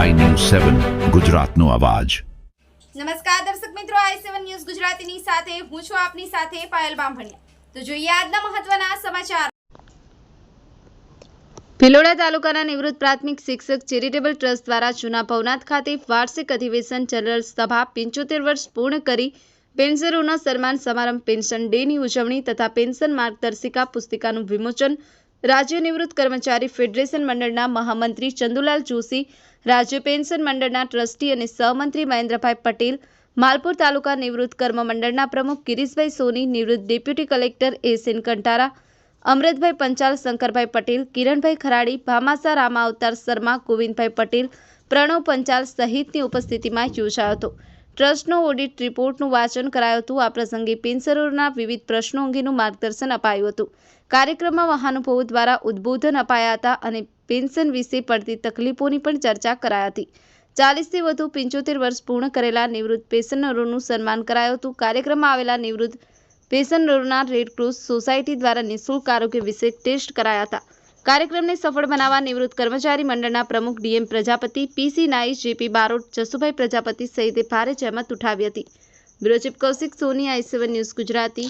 સેવન ગુજરાતનો અવાજ. નમસ્કાર દર્શક મિત્રો આઈ સેવન ન્યૂઝ ગુજરાતીની સાથે હું છું આપની સાથે પાયલ બામભણિયા. તો જોઈએ આજના મહત્વના સમાચાર. ભિલોડા તાલુકાના નિવૃત્ત પ્રાથમિક શિક્ષક ચેરિટેબલ ટ્રસ્ટ દ્વારા જૂના ભવનાથ ખાતે વાર્ષિક અધિવેશન જનરલ સભા પંચોતેર વર્ષ પૂર્ણ કરી પેન્શનરોના સન્માન સમારંભ પેન્શન ડેની ઉજવણી તથા પેન્શન માર્ગદર્શિકા પુસ્તિકાનું વિમોચન રાજ્ય નિવૃત્ત કર્મચારી ફેડરેશન મંડળના મહામંત્રી ચંદુલાલ જોશી, રાજ્ય પેન્શન મંડળના ટ્રસ્ટી અને સહમંત્રી મહેન્દ્રભાઈ પટેલ, માલપુર તાલુકા નિવૃત્ત કર્મ મંડળના પ્રમુખ ગિરીશભાઈ સોની, નિવૃત્ત deputy collector S N Kantara, Amrutbhai Panchal, Shankarbhai Patel, Kiranbhai Kharadi, Bhamasa Rama Avatar Sharma, Govindbhai Patel, Pranab Panchal સહિતની ઉપસ્થિતિમાં યોજાયો હતો. ટ્રસ્ટનો ઓડિટ રિપોર્ટનું વાંચન કરાયું હતું. આ પ્રસંગે પેન્શનરોના વિવિધ પ્રશ્નો અંગેનું માર્ગદર્શન અપાયું હતું. કાર્યક્રમમાં મહાનુભાવો દ્વારા ઉદ્બોધન અપાયા હતા અને પેન્શન વિશે પડતી તકલીફોની પણ ચર્ચા કરાઈ હતી. ચાલીસથી વધુ પંચોતેર વર્ષ પૂર્ણ કરેલા નિવૃત્ત પેન્શનરોનું સન્માન કરાયું હતું. કાર્યક્રમમાં આવેલા નિવૃત્ત પેન્શનરોના રેડક્રોસ સોસાયટી દ્વારા નિઃશુલ્ક આરોગ્ય વિશે ટેસ્ટ કરાયા હતા. કાર્યક્રમને સફળ બનાવવા નિવૃત્ત કર્મચારી મંડળના પ્રમુખ DM Prajapati PC Nai JP Barot, Jasubhai Prajapati સહિતે ભારે જહેમત ઉઠાવી હતી. Bureau chief Kaushik Soni, I seven news Gujarati.